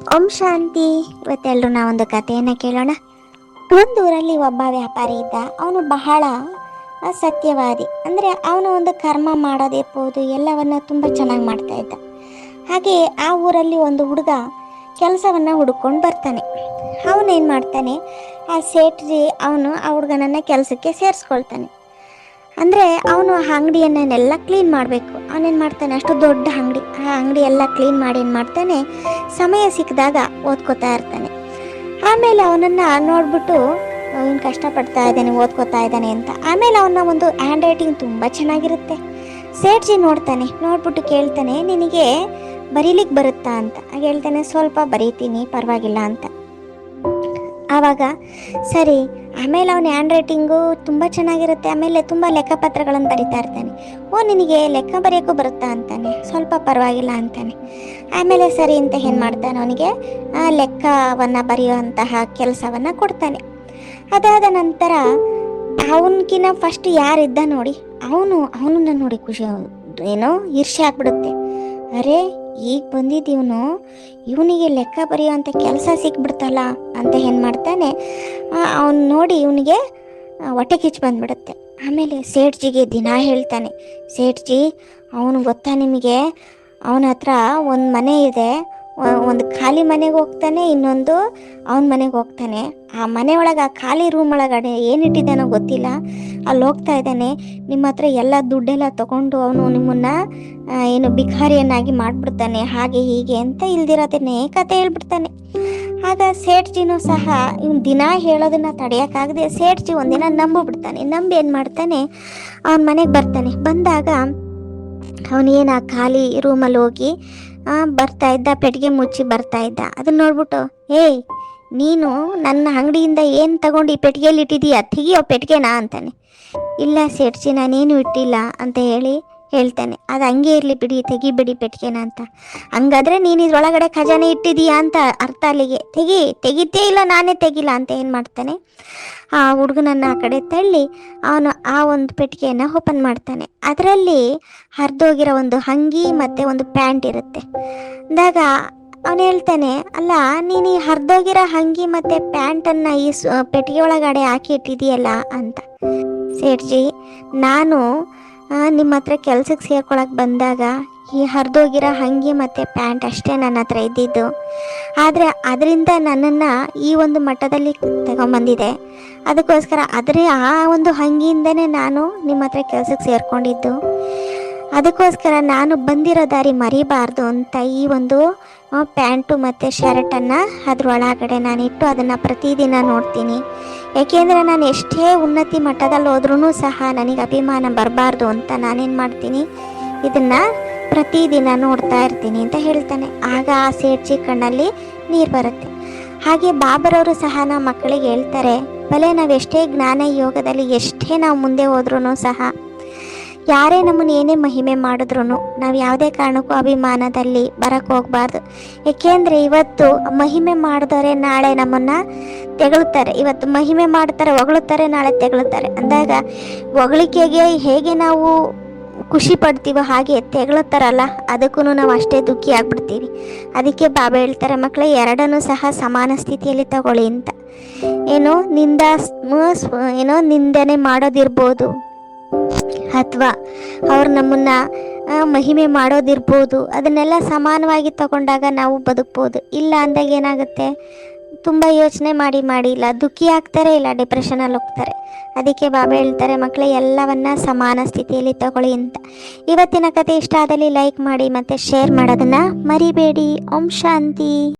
ಓಂ ಶಾಂತಿ. ಇವತ್ತೆಲ್ಲರೂ ನಾವೊಂದು ಕಥೆಯನ್ನು ಕೇಳೋಣ. ಒಂದು ಊರಲ್ಲಿ ಒಬ್ಬ ವ್ಯಾಪಾರಿ ಇದ್ದ. ಅವನು ಬಹಳ ಸತ್ಯವಾದಿ ಅಂದರೆ ಅವನು ಒಂದು ಕರ್ಮ ಮಾಡೋದಿರ್ಬೋದು ಎಲ್ಲವನ್ನು ತುಂಬ ಚೆನ್ನಾಗಿ ಮಾಡ್ತಾ ಇದ್ದ. ಹಾಗೆ ಆ ಊರಲ್ಲಿ ಒಂದು ಹುಡುಗ ಕೆಲಸವನ್ನು ಹುಡುಕೊಂಡು ಬರ್ತಾನೆ. ಅವನೇನು ಮಾಡ್ತಾನೆ? ಆ ಸೇಟ್ರಿ ಅವನು ಆ ಹುಡುಗನನ್ನು ಕೆಲಸಕ್ಕೆ ಸೇರಿಸ್ಕೊಳ್ತಾನೆ. ಅಂದರೆ ಅವನು ಆ ಅಂಗಡಿಯನ್ನೆಲ್ಲ ಕ್ಲೀನ್ ಮಾಡಬೇಕು. ಅವನೇನು ಮಾಡ್ತಾನೆ? ಅಷ್ಟು ದೊಡ್ಡ ಅಂಗಡಿ, ಆ ಅಂಗಡಿ ಎಲ್ಲ ಕ್ಲೀನ್ ಮಾಡಿ ಏನು ಮಾಡ್ತಾನೆ? ಸಮಯ ಸಿಕ್ಕಿದಾಗ ಓದ್ಕೋತಾ ಇರ್ತಾನೆ. ಆಮೇಲೆ ಅವನನ್ನು ನೋಡ್ಬಿಟ್ಟು ಅವನು ಕಷ್ಟಪಡ್ತಾ ಇದ್ದಾನೆ, ಓದ್ಕೋತಾ ಇದ್ದಾನೆ ಅಂತ. ಆಮೇಲೆ ಅವನ ಒಂದು ಹ್ಯಾಂಡ್ ರೈಟಿಂಗ್ ತುಂಬ ಚೆನ್ನಾಗಿರುತ್ತೆ. ಸೇಠ್ಜಿ ನೋಡ್ತಾನೆ, ನೋಡ್ಬಿಟ್ಟು ಕೇಳ್ತಾನೆ, ನಿನಗೆ ಬರೀಲಿಕ್ಕೆ ಬರುತ್ತಾ? ಅಂತ. ಆಗ ಹೇಳ್ತಾನೆ, ಸ್ವಲ್ಪ ಬರೀತೀನಿ, ಪರವಾಗಿಲ್ಲ ಅಂತ. ಆವಾಗ, ಸರಿ ಆಮೇಲೆ ಅವನ ಹ್ಯಾಂಡ್ ರೈಟಿಂಗು ತುಂಬ ಚೆನ್ನಾಗಿರುತ್ತೆ. ಆಮೇಲೆ ತುಂಬ ಲೆಕ್ಕಪತ್ರಗಳನ್ನು ಬರಿತಾ ಇರ್ತಾನೆ. ಓ, ನಿನಗೆ ಲೆಕ್ಕ ಬರೆಯೋಕ್ಕೂ ಬರುತ್ತಾ ಅಂತಾನೆ. ಸ್ವಲ್ಪ ಪರವಾಗಿಲ್ಲ ಅಂತಾನೆ. ಆಮೇಲೆ ಸರಿ ಅಂತ ಏನು ಮಾಡ್ತಾನೆ ಅವನಿಗೆ? ಲೆಕ್ಕವನ್ನು ಬರೆಯುವಂತಹ ಕೆಲಸವನ್ನು ಕೊಡ್ತಾನೆ. ಅದಾದ ನಂತರ ಅವನಕಿನ್ನ ಫಸ್ಟ್ ಯಾರಿದ್ದ ನೋಡಿ, ಅವನು, ಅವನನ್ನ ನೋಡಿ ಖುಷಿ, ಏನೋ ಈರ್ಷೆ ಆಗ್ಬಿಡುತ್ತೆ. ಅರೆ ಈಗ ಬಂದಿದ್ದೀವನು. ಇವನಿಗೆ ಲೆಕ್ಕ ಬರೆಯುವಂಥ ಕೆಲಸ ಸಿಕ್ಬಿಡ್ತಲ್ಲ ಅಂತ ಏನು ಮಾಡ್ತಾನೆ. ಅವನು ನೋಡಿ ಇವನಿಗೆ ಹೊಟ್ಟೆ ಕಿಚ್ಚು ಬಂದ್ಬಿಡುತ್ತೆ. ಆಮೇಲೆ ಸೇಠ್ಜಿಗೆ ದಿನ ಹೇಳ್ತಾನೆ. ಸೇಠ್ಜಿ, ಅವನು ಗೊತ್ತಾ ನಿಮಗೆ? ಅವನ ಹತ್ರ ಒಂದು ಮನೆ ಇದೆ. ಒಂದು ಖಾಲಿ ಮನೆಗೆ ಹೋಗ್ತಾನೆ, ಇನ್ನೊಂದು ಅವನ ಮನೆಗೆ ಹೋಗ್ತಾನೆ. ಆ ಮನೆ ಒಳಗೆ, ಆ ಖಾಲಿ ರೂಮ್ ಒಳಗಡೆ ಏನಿಟ್ಟಿದ್ದಾನೋ ಗೊತ್ತಿಲ್ಲ. ಅಲ್ಲಿ ಹೋಗ್ತಾ ಇದ್ದಾನೆ. ನಿಮ್ಮ ಹತ್ರ ಎಲ್ಲ ದುಡ್ಡೆಲ್ಲ ತಗೊಂಡು ಅವನು ನಿಮ್ಮನ್ನ ಏನು ಭಿಕಾರಿಯನ್ನಾಗಿ ಮಾಡ್ಬಿಡ್ತಾನೆ. ಹಾಗೆ ಹೀಗೆ ಅಂತ ಇಲ್ದಿರೋದನ್ನೇ ಕತೆ ಹೇಳ್ಬಿಡ್ತಾನೆ. ಆಗ ಸೇಠ್ಜಿನೂ ಸಹ ಇವ್ನು ದಿನ ಹೇಳೋದನ್ನ ತಡೆಯೋಕ್ಕಾಗದೆ ಸೇಠ್ಜಿ ಒಂದಿನ ನಂಬಿಬಿಡ್ತಾನೆ. ನಂಬಿ ಏನು ಮಾಡ್ತಾನೆ? ಅವನ ಮನೆಗೆ ಬರ್ತಾನೆ. ಬಂದಾಗ ಅವನೇನು ಆ ಖಾಲಿ ರೂಮಲ್ಲಿ ಹೋಗಿ ಬರ್ತಾ ಇದ್ದ, ಪೆಟ್ಟಿಗೆ ಮುಚ್ಚಿ ಬರ್ತಾ ಇದ್ದ. ಅದನ್ನ ನೋಡ್ಬಿಟ್ಟು, ಏಯ್, ನೀನು ನನ್ನ ಅಂಗಡಿಯಿಂದ ಏನು ತಗೊಂಡು ಈ ಪೆಟ್ಟಿಗೆಯಲ್ಲಿ ಇಟ್ಟಿದೀಯ ತೆಗಿಯೋ ಪೆಟ್ಟಿಗೆನಾ? ಅಂತಾನೆ. ಇಲ್ಲ ಸೇಠ್ಜಿ ನಾನೇನು ಇಟ್ಟಿಲ್ಲ, ಅಂತ ಹೇಳಿ ಹೇಳ್ತಾನೆ. ಅದು ಹಂಗೆ ಇರಲಿ ಬಿಡಿ, ತೆಗಿಬಿಡಿ ಪೆಟ್ಟಿಗೆನ ಅಂತ. ಹಂಗಾದ್ರೆ ನೀನು ಇದ್ರೊಳಗಡೆ ಖಜಾನೆ ಇಟ್ಟಿದೀಯಾ ಅಂತ ಅರ್ಥ ಅಲ್ಲಿಗೆ. ತೆಗಿ, ತೆಗಿತೇ ಇಲ್ಲ, ನಾನೇ ತೆಗಿಲ್ಲ ಅಂತ ಏನು ಮಾಡ್ತಾನೆ? ಆ ಹುಡುಗನನ್ನು ಆ ಕಡೆ ತಳ್ಳಿ, ಅವನು ಆ ಒಂದು ಪೆಟ್ಟಿಗೆಯನ್ನು ಓಪನ್ ಮಾಡ್ತಾನೆ. ಅದರಲ್ಲಿ ಹರಿದೋಗಿರೋ ಒಂದು ಹಂಗಿ ಮತ್ತು ಒಂದು ಪ್ಯಾಂಟ್ ಇರುತ್ತೆ. ಅಂದಾಗ ಅವನು ಹೇಳ್ತಾನೆ, ಅಲ್ಲ, ನೀನು ಈ ಹರಿದೋಗಿರೋ ಹಂಗಿ ಮತ್ತು ಪ್ಯಾಂಟನ್ನು ಈ ಪೆಟ್ಟಿಗೆ ಒಳಗಡೆ ಹಾಕಿ ಇಟ್ಟಿದೀಯಲ್ಲ ಅಂತ. ಸೇಠ್ಜಿ ನಾನು ನಿಮ್ಮ ಹತ್ರ ಕೆಲ್ಸಕ್ಕೆ ಸೇರ್ಕೊಳಕ್ಕೆ ಬಂದಾಗ ಈ ಹರಿದೋಗಿರೋ ಹಂಗಿ ಮತ್ತು ಪ್ಯಾಂಟ್ ಅಷ್ಟೇ ನನ್ನ ಹತ್ರ ಇದ್ದಿದ್ದು. ಆದರೆ ಅದರಿಂದ ನನ್ನನ್ನು ಈ ಒಂದು ಮಟ್ಟದಲ್ಲಿ ತಗೊಂಬಂದಿದೆ. ಅದಕ್ಕೋಸ್ಕರ ಆದರೆ ಆ ಒಂದು ಹಂಗಿಯಿಂದನೇ ನಾನು ನಿಮ್ಮ ಹತ್ರ ಕೆಲ್ಸಕ್ಕೆ ಸೇರ್ಕೊಂಡಿದ್ದು. ಅದಕ್ಕೋಸ್ಕರ ನಾನು ಬಂದಿರೋ ದಾರಿ ಮರಿಬಾರ್ದು ಅಂತ ಈ ಒಂದು ಪ್ಯಾಂಟು ಮತ್ತು ಶರ್ಟನ್ನು ಅದ್ರೊಳಗಡೆ ನಾನಿಟ್ಟು ಅದನ್ನು ಪ್ರತಿದಿನ ನೋಡ್ತೀನಿ. ಯಾಕೆಂದರೆ ನಾನು ಎಷ್ಟೇ ಉನ್ನತಿ ಮಟ್ಟದಲ್ಲಿ ಹೋದ್ರೂ ಸಹ ನನಗೆ ಅಭಿಮಾನ ಬರಬಾರ್ದು ಅಂತ ನಾನೇನು ಮಾಡ್ತೀನಿ? ಇದನ್ನು ಪ್ರತಿದಿನ ನೋಡ್ತಾ ಇರ್ತೀನಿ ಅಂತ ಹೇಳ್ತಾನೆ. ಆಗ ಆ ಸೇರ್ಚಿ ಕಣ್ಣಲ್ಲಿ ನೀರು ಬರುತ್ತೆ. ಹಾಗೆ ಬಾಬರವರು ಸಹ ನಮ್ಮ ಮಕ್ಕಳಿಗೆ ಹೇಳ್ತಾರೆ ಭಲೆ ನಾವು ಎಷ್ಟೇ ಜ್ಞಾನ ಯೋಗದಲ್ಲಿ ಎಷ್ಟೇ ನಾವು ಮುಂದೆ ಹೋದ್ರೂ ಸಹ ಯಾರೇ ನಮ್ಮನ್ನು ಏನೇ ಮಹಿಮೆ ಮಾಡಿದ್ರು ನಾವು ಯಾವುದೇ ಕಾರಣಕ್ಕೂ ಅಭಿಮಾನದಲ್ಲಿ ಬರಕ್ಕೆ ಹೋಗ್ಬಾರ್ದು. ಏಕೆಂದರೆ ಇವತ್ತು ಮಹಿಮೆ ಮಾಡಿದವರೆ ನಾಳೆ ನಮ್ಮನ್ನು ತೆಗಳುತ್ತಾರೆ ಇವತ್ತು ಮಹಿಮೆ ಮಾಡ್ತಾರೆ ಹೊಗಳುತ್ತಾರೆ ನಾಳೆ ತೆಗಳುತ್ತಾರೆ ಅಂದಾಗ ಹೊಗಳಿಕೆಗೆ ಹೇಗೆ ನಾವು ಖುಷಿ ಪಡ್ತೀವೋ ಹಾಗೆ ತೆಗಳುತ್ತಾರಲ್ಲ ಅದಕ್ಕೂ ನಾವು ಅಷ್ಟೇ ದುಃಖಿ ಆಗ್ಬಿಡ್ತೀವಿ. ಅದಕ್ಕೆ ಬಾಬಾ ಹೇಳ್ತಾರೆ ಮಕ್ಕಳೇ ಎರಡನ್ನೂ ಸಹ ಸಮಾನ ಸ್ಥಿತಿಯಲ್ಲಿ ತಗೊಳ್ಳಿ ಅಂತ. ಏನೋ ನಿಂದ ಏನೋ ನಿಂದನೆ ಮಾಡೋದಿರ್ಬೋದು. ಅಥವಾ ಅವ್ರು ನಮ್ಮನ್ನ ಮಹಿಮೆ ಮಾಡೋದಿರ್ಬೋದು. ಅದನ್ನೆಲ್ಲ ಸಮಾನವಾಗಿ ತಗೊಂಡಾಗ ನಾವು ಬದುಕ್ಬೋದು. ಇಲ್ಲ ಅಂದಾಗ ಏನಾಗುತ್ತೆ? ತುಂಬ ಯೋಚನೆ ಮಾಡಿ ಮಾಡಿ. ಇಲ್ಲ, ದುಃಖಿ ಆಗ್ತಾರೆ, ಇಲ್ಲ ಡಿಪ್ರೆಷನಲ್ಲಿ ಹೋಗ್ತಾರೆ. ಅದಕ್ಕೆ ಬಾಬಾ ಹೇಳ್ತಾರೆ ಮಕ್ಕಳೇ ಎಲ್ಲವನ್ನ ಸಮಾನ ಸ್ಥಿತಿಯಲ್ಲಿ ತಗೊಳ್ಳಿ ಅಂತ. ಇವತ್ತಿನ ಕತೆ ಇಷ್ಟ ಆದಲ್ಲಿ ಲೈಕ್ ಮಾಡಿ ಮತ್ತು ಶೇರ್ ಮಾಡೋದನ್ನು ಮರಿಬೇಡಿ. ಓಂ ಶಾಂತಿ.